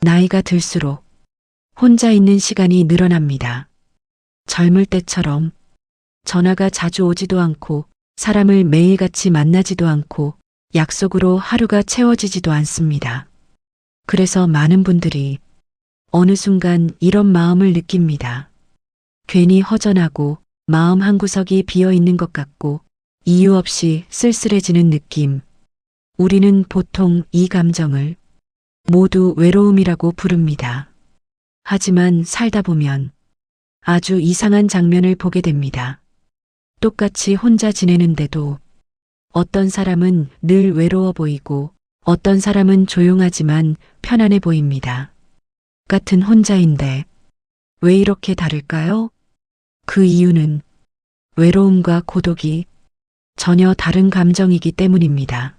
나이가 들수록 혼자 있는 시간이 늘어납니다. 젊을 때처럼 전화가 자주 오지도 않고 사람을 매일같이 만나지도 않고 약속으로 하루가 채워지지도 않습니다. 그래서 많은 분들이 어느 순간 이런 마음을 느낍니다. 괜히 허전하고 마음 한구석이 비어 있는 것 같고 이유 없이 쓸쓸해지는 느낌. 우리는 보통 이 감정을 모두 외로움이라고 부릅니다. 하지만 살다 보면 아주 이상한 장면을 보게 됩니다. 똑같이 혼자 지내는데도 어떤 사람은 늘 외로워 보이고 어떤 사람은 조용하지만 편안해 보입니다. 같은 혼자인데 왜 이렇게 다를까요? 그 이유는 외로움과 고독이 전혀 다른 감정이기 때문입니다.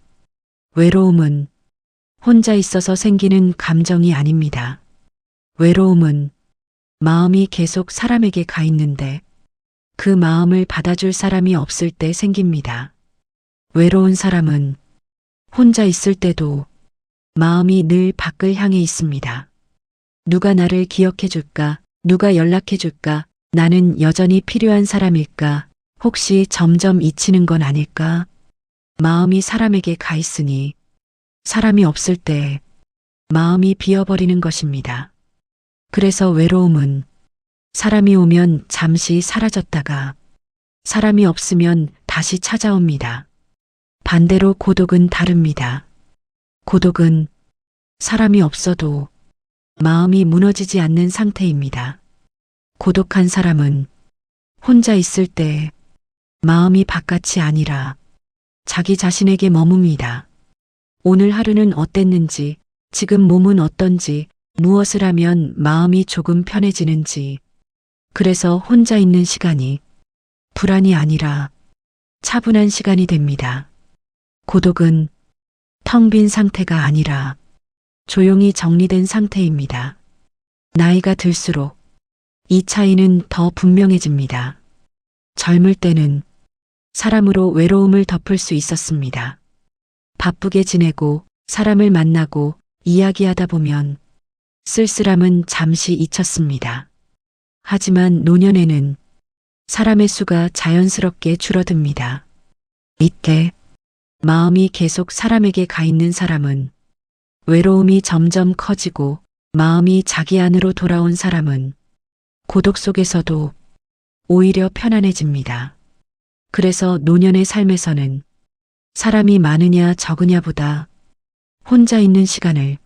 외로움은 혼자 있어서 생기는 감정이 아닙니다. 외로움은 마음이 계속 사람에게 가 있는데 그 마음을 받아줄 사람이 없을 때 생깁니다. 외로운 사람은 혼자 있을 때도 마음이 늘 밖을 향해 있습니다. 누가 나를 기억해 줄까? 누가 연락해 줄까? 나는 여전히 필요한 사람일까? 혹시 점점 잊히는 건 아닐까? 마음이 사람에게 가 있으니 사람이 없을 때 마음이 비어버리는 것입니다. 그래서 외로움은 사람이 오면 잠시 사라졌다가 사람이 없으면 다시 찾아옵니다. 반대로 고독은 다릅니다. 고독은 사람이 없어도 마음이 무너지지 않는 상태입니다. 고독한 사람은 혼자 있을 때 마음이 바깥이 아니라 자기 자신에게 머뭅니다. 오늘 하루는 어땠는지, 지금 몸은 어떤지, 무엇을 하면 마음이 조금 편해지는지, 그래서 혼자 있는 시간이 불안이 아니라 차분한 시간이 됩니다. 고독은 텅 빈 상태가 아니라 조용히 정리된 상태입니다. 나이가 들수록 이 차이는 더 분명해집니다. 젊을 때는 사람으로 외로움을 덮을 수 있었습니다. 바쁘게 지내고 사람을 만나고 이야기하다 보면 쓸쓸함은 잠시 잊혔습니다. 하지만 노년에는 사람의 수가 자연스럽게 줄어듭니다. 이때 마음이 계속 사람에게 가 있는 사람은 외로움이 점점 커지고 마음이 자기 안으로 돌아온 사람은 고독 속에서도 오히려 편안해집니다. 그래서 노년의 삶에서는 사람이 많으냐 적으냐보다 혼자 있는 시간을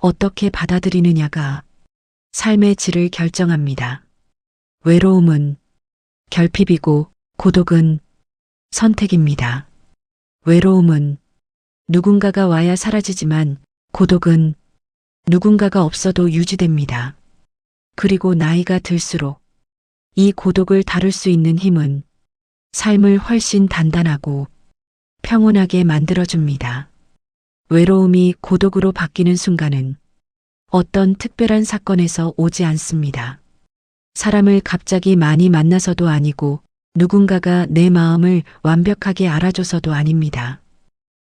어떻게 받아들이느냐가 삶의 질을 결정합니다. 외로움은 결핍이고 고독은 선택입니다. 외로움은 누군가가 와야 사라지지만 고독은 누군가가 없어도 유지됩니다. 그리고 나이가 들수록 이 고독을 다룰 수 있는 힘은 삶을 훨씬 단단하고 평온하게 만들어줍니다. 외로움이 고독으로 바뀌는 순간은 어떤 특별한 사건에서 오지 않습니다. 사람을 갑자기 많이 만나서도 아니고 누군가가 내 마음을 완벽하게 알아줘서도 아닙니다.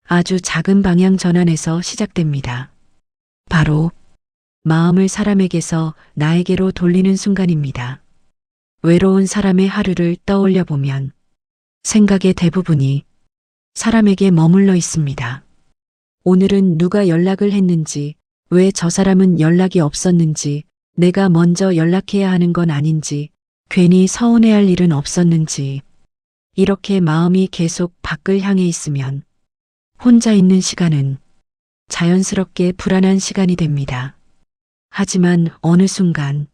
아주 작은 방향 전환에서 시작됩니다. 바로 마음을 사람에게서 나에게로 돌리는 순간입니다. 외로운 사람의 하루를 떠올려 보면 생각의 대부분이 사람에게 머물러 있습니다. 오늘은 누가 연락을 했는지, 왜 저 사람은 연락이 없었는지, 내가 먼저 연락해야 하는 건 아닌지, 괜히 서운해할 일은 없었는지, 이렇게 마음이 계속 밖을 향해 있으면 혼자 있는 시간은 자연스럽게 불안한 시간이 됩니다. 하지만 어느 순간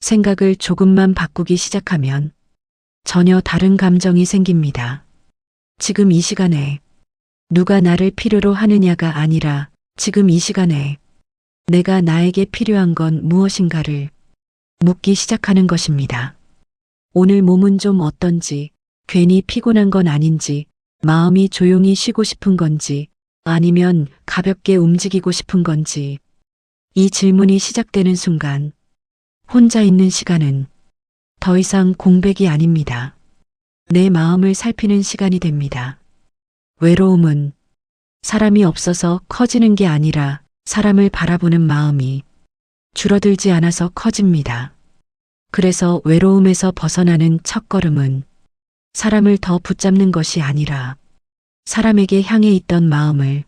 생각을 조금만 바꾸기 시작하면 전혀 다른 감정이 생깁니다. 지금 이 시간에 누가 나를 필요로 하느냐가 아니라 지금 이 시간에 내가 나에게 필요한 건 무엇인가를 묻기 시작하는 것입니다. 오늘 몸은 좀 어떤지, 괜히 피곤한 건 아닌지, 마음이 조용히 쉬고 싶은 건지, 아니면 가볍게 움직이고 싶은 건지, 이 질문이 시작되는 순간, 혼자 있는 시간은 더 이상 공백이 아닙니다. 내 마음을 살피는 시간이 됩니다. 외로움은 사람이 없어서 커지는 게 아니라 사람을 바라보는 마음이 줄어들지 않아서 커집니다. 그래서 외로움에서 벗어나는 첫걸음은 사람을 더 붙잡는 것이 아니라 사람에게 향해 있던 마음을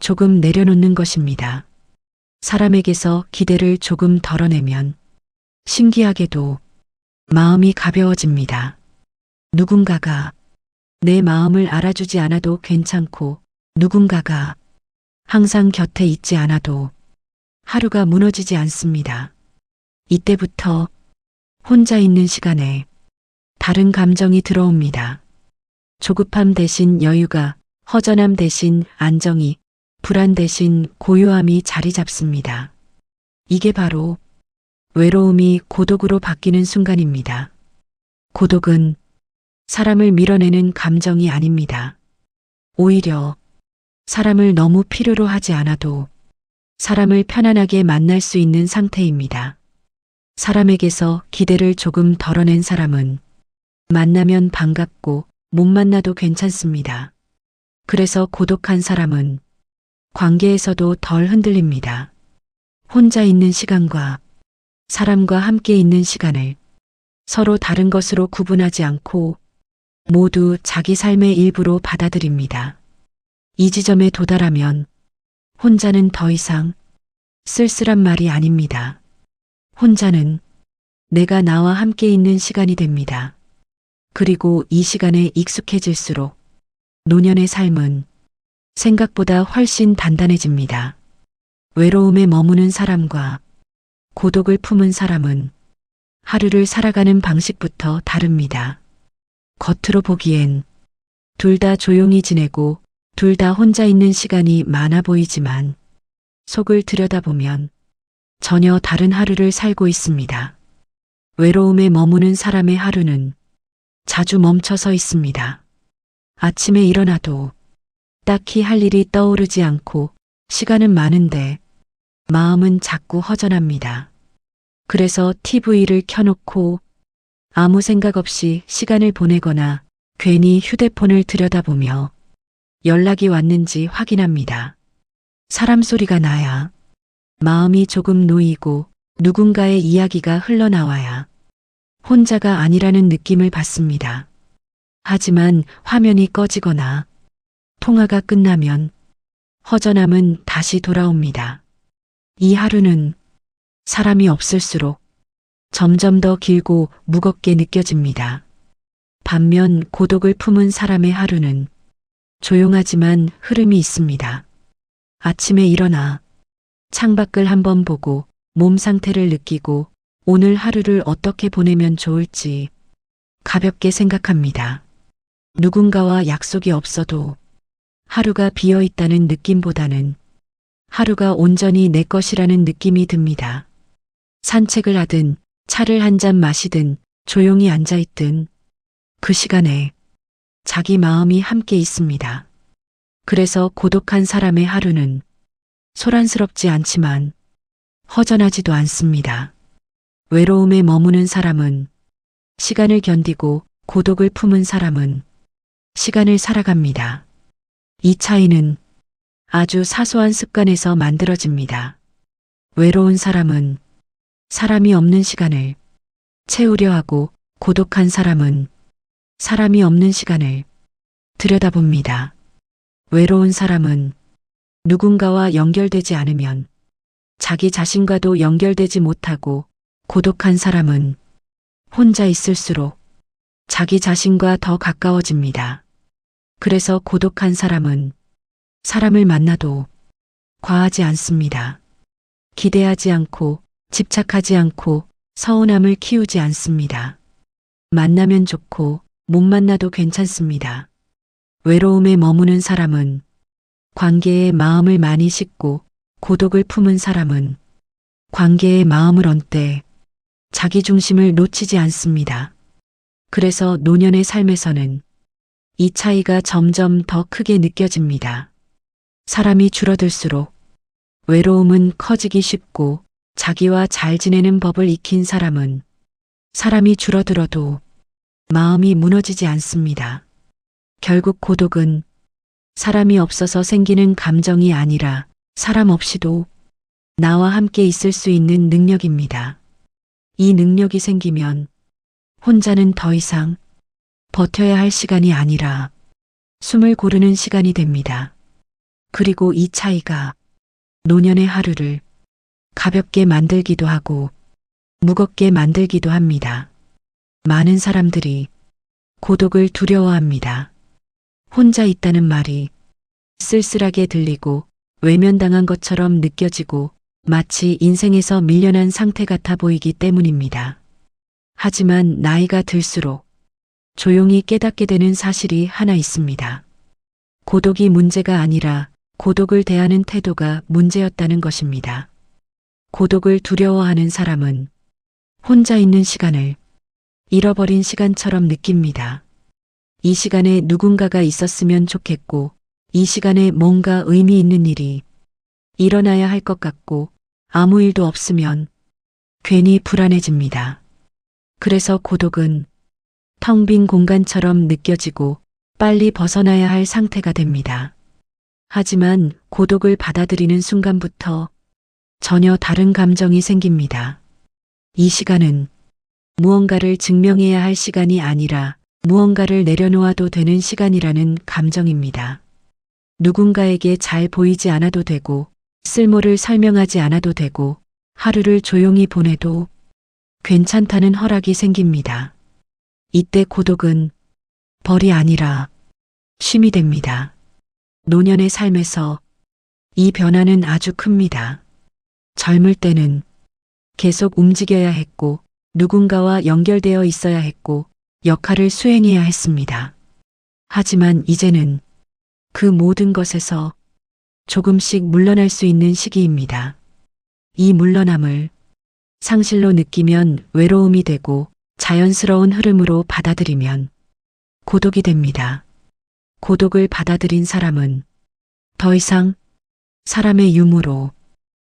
조금 내려놓는 것입니다. 사람에게서 기대를 조금 덜어내면 신기하게도 마음이 가벼워집니다. 누군가가 내 마음을 알아주지 않아도 괜찮고 누군가가 항상 곁에 있지 않아도 하루가 무너지지 않습니다. 이때부터 혼자 있는 시간에 다른 감정이 들어옵니다. 조급함 대신 여유가, 허전함 대신 안정이, 불안 대신 고요함이 자리 잡습니다. 이게 바로 외로움이 고독으로 바뀌는 순간입니다. 고독은 사람을 밀어내는 감정이 아닙니다. 오히려 사람을 너무 필요로 하지 않아도 사람을 편안하게 만날 수 있는 상태입니다. 사람에게서 기대를 조금 덜어낸 사람은 만나면 반갑고 못 만나도 괜찮습니다. 그래서 고독한 사람은 관계에서도 덜 흔들립니다. 혼자 있는 시간과 사람과 함께 있는 시간을 서로 다른 것으로 구분하지 않고 모두 자기 삶의 일부로 받아들입니다. 이 지점에 도달하면 혼자는 더 이상 쓸쓸한 말이 아닙니다. 혼자는 내가 나와 함께 있는 시간이 됩니다. 그리고 이 시간에 익숙해질수록 노년의 삶은 생각보다 훨씬 단단해집니다. 외로움에 머무는 사람과 고독을 품은 사람은 하루를 살아가는 방식부터 다릅니다. 겉으로 보기엔 둘 다 조용히 지내고 둘 다 혼자 있는 시간이 많아 보이지만 속을 들여다보면 전혀 다른 하루를 살고 있습니다. 외로움에 머무는 사람의 하루는 자주 멈춰서 있습니다. 아침에 일어나도 딱히 할 일이 떠오르지 않고 시간은 많은데 마음은 자꾸 허전합니다. 그래서 TV를 켜놓고 아무 생각 없이 시간을 보내거나 괜히 휴대폰을 들여다보며 연락이 왔는지 확인합니다. 사람 소리가 나야 마음이 조금 놓이고 누군가의 이야기가 흘러나와야 혼자가 아니라는 느낌을 받습니다. 하지만 화면이 꺼지거나 통화가 끝나면 허전함은 다시 돌아옵니다. 이 하루는 사람이 없을수록 점점 더 길고 무겁게 느껴집니다. 반면 고독을 품은 사람의 하루는 조용하지만 흐름이 있습니다. 아침에 일어나 창밖을 한번 보고 몸 상태를 느끼고 오늘 하루를 어떻게 보내면 좋을지 가볍게 생각합니다. 누군가와 약속이 없어도 하루가 비어 있다는 느낌보다는 하루가 온전히 내 것이라는 느낌이 듭니다. 산책을 하든 차를 한 잔 마시든 조용히 앉아 있든 그 시간에 자기 마음이 함께 있습니다. 그래서 고독한 사람의 하루는 소란스럽지 않지만 허전하지도 않습니다. 외로움에 머무는 사람은 시간을 견디고 고독을 품은 사람은 시간을 살아갑니다. 이 차이는 아주 사소한 습관에서 만들어집니다. 외로운 사람은 사람이 없는 시간을 채우려 하고 고독한 사람은 사람이 없는 시간을 들여다봅니다. 외로운 사람은 누군가와 연결되지 않으면 자기 자신과도 연결되지 못하고 고독한 사람은 혼자 있을수록 자기 자신과 더 가까워집니다. 그래서 고독한 사람은 사람을 만나도 과하지 않습니다. 기대하지 않고 집착하지 않고 서운함을 키우지 않습니다. 만나면 좋고 못 만나도 괜찮습니다. 외로움에 머무는 사람은 관계에 마음을 많이 싣고 고독을 품은 사람은 관계에 마음을 얹되 자기 중심을 놓치지 않습니다. 그래서 노년의 삶에서는 이 차이가 점점 더 크게 느껴집니다. 사람이 줄어들수록 외로움은 커지기 쉽고 자기와 잘 지내는 법을 익힌 사람은 사람이 줄어들어도 마음이 무너지지 않습니다. 결국 고독은 사람이 없어서 생기는 감정이 아니라 사람 없이도 나와 함께 있을 수 있는 능력입니다. 이 능력이 생기면 혼자는 더 이상 버텨야 할 시간이 아니라 숨을 고르는 시간이 됩니다. 그리고 이 차이가 노년의 하루를 가볍게 만들기도 하고 무겁게 만들기도 합니다. 많은 사람들이 고독을 두려워합니다. 혼자 있다는 말이 쓸쓸하게 들리고 외면당한 것처럼 느껴지고 마치 인생에서 밀려난 상태 같아 보이기 때문입니다. 하지만 나이가 들수록 조용히 깨닫게 되는 사실이 하나 있습니다. 고독이 문제가 아니라 고독을 대하는 태도가 문제였다는 것입니다. 고독을 두려워하는 사람은 혼자 있는 시간을 잃어버린 시간처럼 느낍니다. 이 시간에 누군가가 있었으면 좋겠고, 이 시간에 뭔가 의미 있는 일이 일어나야 할 것 같고, 아무 일도 없으면 괜히 불안해집니다. 그래서 고독은 텅 빈 공간처럼 느껴지고 빨리 벗어나야 할 상태가 됩니다. 하지만 고독을 받아들이는 순간부터 전혀 다른 감정이 생깁니다. 이 시간은 무언가를 증명해야 할 시간이 아니라 무언가를 내려놓아도 되는 시간이라는 감정입니다. 누군가에게 잘 보이지 않아도 되고 쓸모를 설명하지 않아도 되고 하루를 조용히 보내도 괜찮다는 허락이 생깁니다. 이때 고독은 벌이 아니라 쉼이 됩니다. 노년의 삶에서 이 변화는 아주 큽니다. 젊을 때는 계속 움직여야 했고 누군가와 연결되어 있어야 했고 역할을 수행해야 했습니다. 하지만 이제는 그 모든 것에서 조금씩 물러날 수 있는 시기입니다. 이 물러남을 상실로 느끼면 외로움이 되고 자연스러운 흐름으로 받아들이면 고독이 됩니다. 고독을 받아들인 사람은 더 이상 사람의 유무로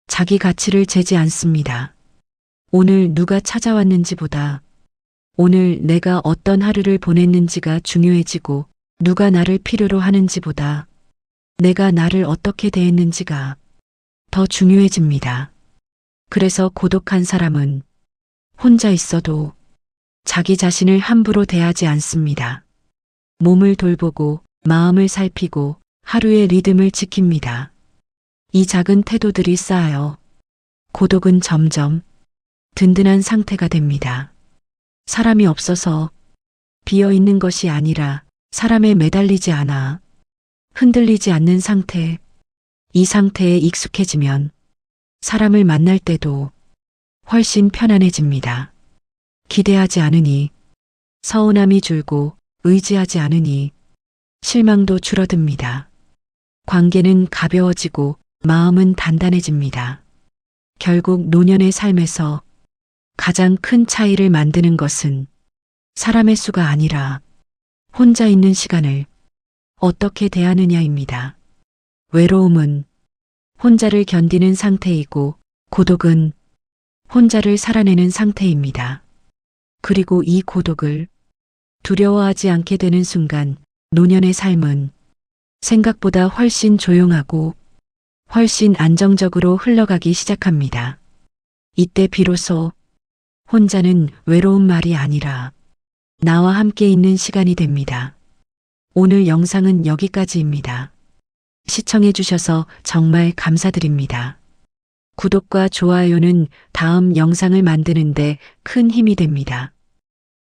자기 가치를 재지 않습니다. 오늘 누가 찾아왔는지보다 오늘 내가 어떤 하루를 보냈는지가 중요해지고 누가 나를 필요로 하는지보다 내가 나를 어떻게 대했는지가 더 중요해집니다. 그래서 고독한 사람은 혼자 있어도 자기 자신을 함부로 대하지 않습니다. 몸을 돌보고 마음을 살피고 하루의 리듬을 지킵니다. 이 작은 태도들이 쌓여 고독은 점점 든든한 상태가 됩니다. 사람이 없어서 비어 있는 것이 아니라 사람에 매달리지 않아 흔들리지 않는 상태, 이 상태에 익숙해지면 사람을 만날 때도 훨씬 편안해집니다. 기대하지 않으니 서운함이 줄고 의지하지 않으니 실망도 줄어듭니다. 관계는 가벼워지고 마음은 단단해집니다. 결국 노년의 삶에서 가장 큰 차이를 만드는 것은 사람의 수가 아니라 혼자 있는 시간을 어떻게 대하느냐입니다. 외로움은 혼자를 견디는 상태이고 고독은 혼자를 살아내는 상태입니다. 그리고 이 고독을 두려워하지 않게 되는 순간 노년의 삶은 생각보다 훨씬 조용하고 훨씬 안정적으로 흘러가기 시작합니다. 이때 비로소 혼자는 외로운 말이 아니라 나와 함께 있는 시간이 됩니다. 오늘 영상은 여기까지입니다. 시청해주셔서 정말 감사드립니다. 구독과 좋아요는 다음 영상을 만드는데 큰 힘이 됩니다.